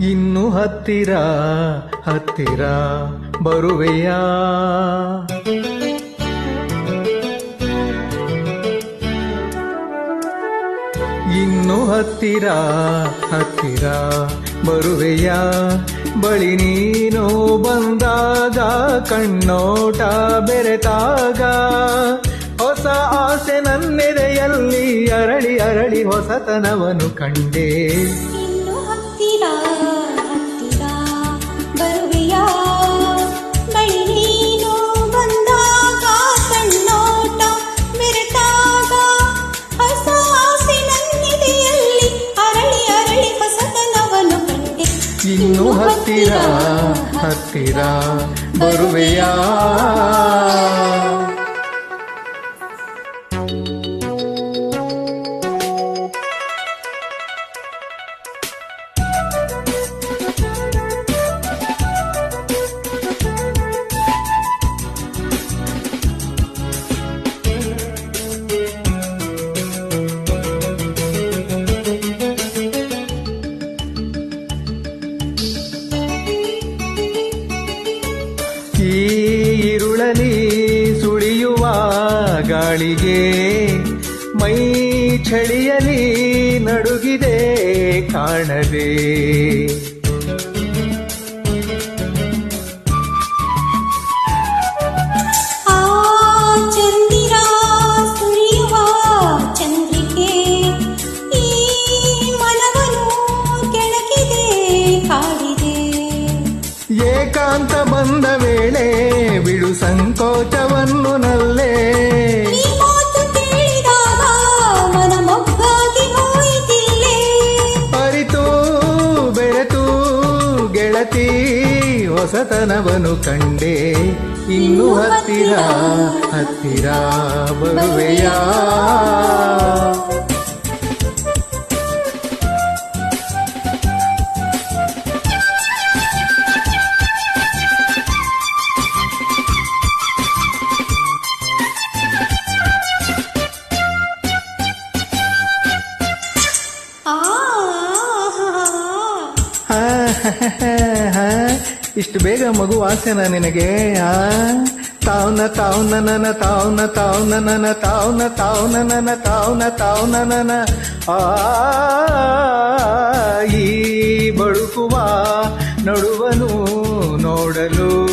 ಇನ್ನು ಹತ್ತಿರ ಹತ್ತಿರ ಬರುವೆಯ? ಇನ್ನು ಹತ್ತಿರ ಹತ್ತಿರ ಬರುವೆಯ? ಬಳಿ ನೀನು ಬಂದಾಗ, ಕಣ್ಣೋಟ ಬೆರೆತಾಗ, ಹೊಸ ಆಸೆ ನನ್ನೆದೆಯಲ್ಲಿ ಅರಳಿ ಅರಳಿ ಹೊಸತನವನು ಕಂಡೆ. ಇನ್ನು ಹತ್ತಿರ ಹತ್ತಿರ ಬರುವೆಯಾ ಈ ಸುಳಿಯುವ ಗಾಳಿಗೆ ಮೈ ಚಳಿಯಲಿ ನಡುಗಿದೆ ಕಾಣದೆ. ಏಕಾಂತ ಬಂದ ವೇಳೆ ಬಿಡು ಸಂಕೋಚವನ್ನು ನಲ್ಲೇ. ಅರಿತು ಬೆರೆತು ಗೆಳತಿ ಹೊಸತನವನು ಕಂಡೆ. ಇನ್ನು ಹತ್ತಿರ ಹತ್ತಿರ ಬರುವೆಯಾ? ಇಷ್ಟು ಬೇಗ ಮಗು ಆಸೆನ ನಿನಗೆ, ಆ? ತಾವ್ನ ತಾವ್ನ, ನನ, ತಾವ್ನ ತಾವ್ನ, ನನ, ತಾವ್ನ ತಾವ್ನ, ನನ, ತಾವ್ನ ತಾವ್ನ, ನನ. ಆ, ಈ ಬಳುಕುವ, ನಡುವನು ನೋಡಲು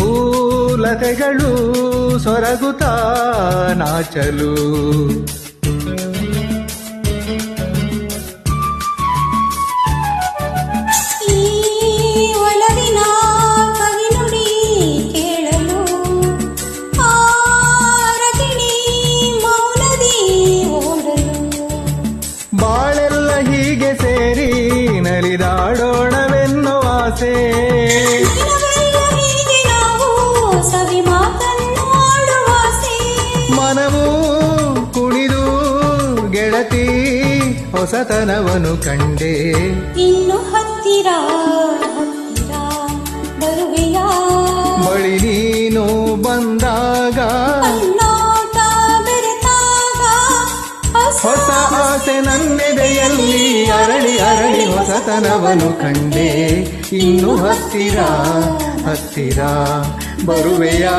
ಹೂಲತೆಗಳು ಸೊರಗುತ್ತಾ ನಾಚಲು. ಗೆಳತಿ ಹೊಸತನವನು ಕಂಡೆ. ಇನ್ನು ಹತ್ತಿರ ಹತ್ತಿರ ಬರುವೆಯಾ? ಬಳಿ ನೀನು ಬಂದಾಗ ಹೊಸ ಆಸೆ ನನ್ನೆದೆಯಲ್ಲಿ ಅರಳಿ ಅರಳಿ ಹೊಸತನವನು ಕಂಡೆ. ಇನ್ನು ಹತ್ತಿರ ಹತ್ತಿರ ಬರುವೆಯಾ?